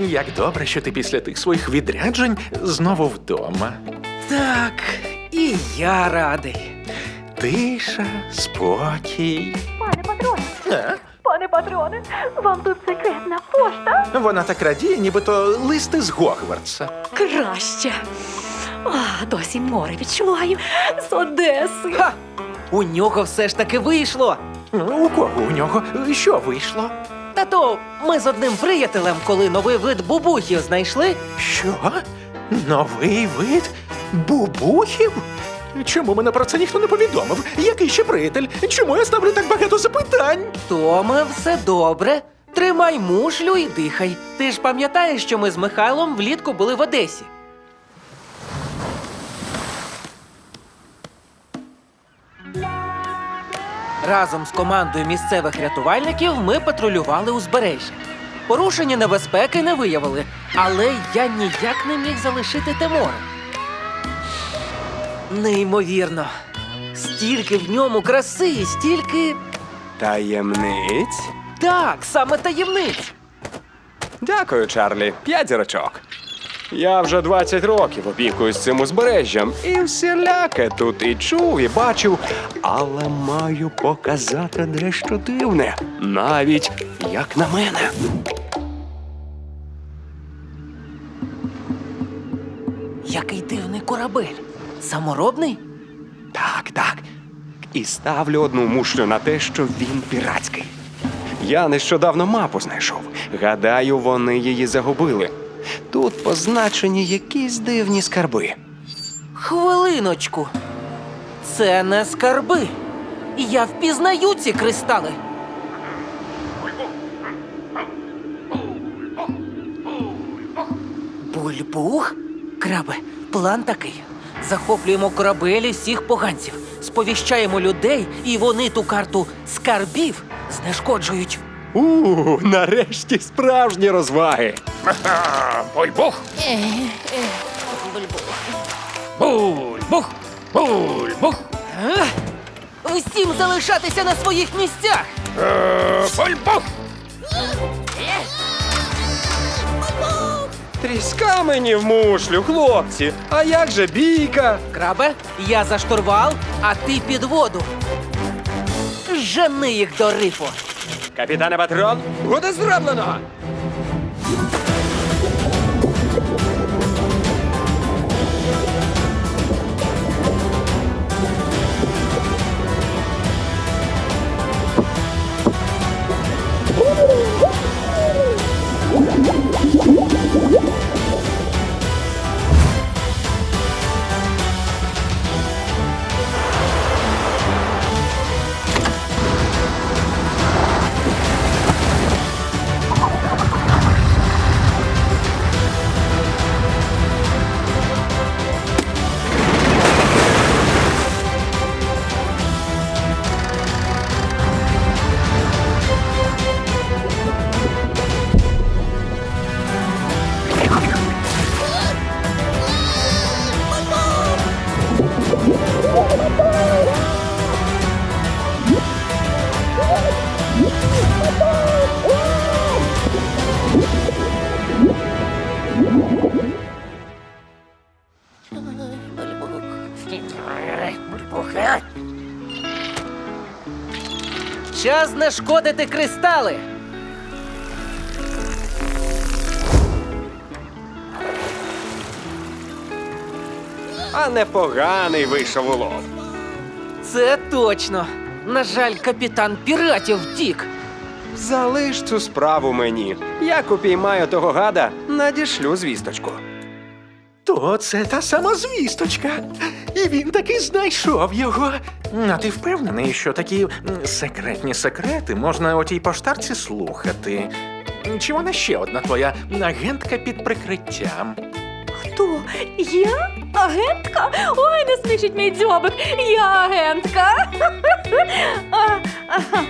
Як добре, що ти після тих своїх відряджень знову вдома. Так, і я радий. Тиша, спокій. Пане патроне, А? пане патроне, вам тут секретна пошта? Вона так радіє, нібито листи з Гогвартса. Краще. А, досі море відчуваю з Одеси. Ха! У нього все ж таки вийшло. Ну, У кого у нього що вийшло? Та то ми з одним приятелем, коли новий вид бубухів знайшли, Що? Новий вид бубухів? Чому мене про це ніхто не повідомив? Який ще приятель? Чому я ставлю так багато запитань? Томе, все добре. Тримай мушлю і дихай. Ти ж пам'ятаєш, що ми з Михайлом влітку були в Одесі. Разом з командою місцевих рятувальників ми патрулювали узбережжя. Порушення небезпеки не виявили, але я ніяк не міг залишити те море. Неймовірно. Стільки в ньому краси, і стільки. Таємниць? Так, саме таємниць. Дякую, Чарлі. П'ять зірочок. Я вже 20 років опікуюсь цим узбережжям і всіляке тут і чув, і бачив, але маю показати дещо дивне, навіть як на мене. Який дивний корабель. Саморобний? Так, так. І ставлю одну мушлю на те, що він піратський. Я нещодавно мапу знайшов. Гадаю, вони її загубили. Тут позначені якісь дивні скарби. Хвилиночку. Це не скарби. Я впізнаю ці кристали. Бульбух? Крабе, план такий. Захоплюємо корабелі всіх поганців, сповіщаємо людей, і вони ту карту скарбів знешкоджують. У, нарешті справжні розваги. Бульбух! Бульбух! Бульбух! Усім залишатися на своїх місцях. Е, Бульбух! Тріска мені в мушлю, хлопці. А як же бійка? Крабе, я за штурвал, а ти під воду. Жени їх до рифу. Капітане Патрон, буде зроблено. Час знешкодити кристали. А непоганий вийшов улов. Це точно. На жаль, капітан піратів втік. Залиш цю справу мені. Як упіймаю того гада, надішлю звісточку. То це та сама звісточка. І він таки знайшов його. А ти впевнений, що такі секретні секрети можна у тій поштарці слухати? Чи вона ще одна твоя агентка під прикриттям? Хто? Я? Агентка? Ой, не смішить мій дзьобик. Я агентка. Ага.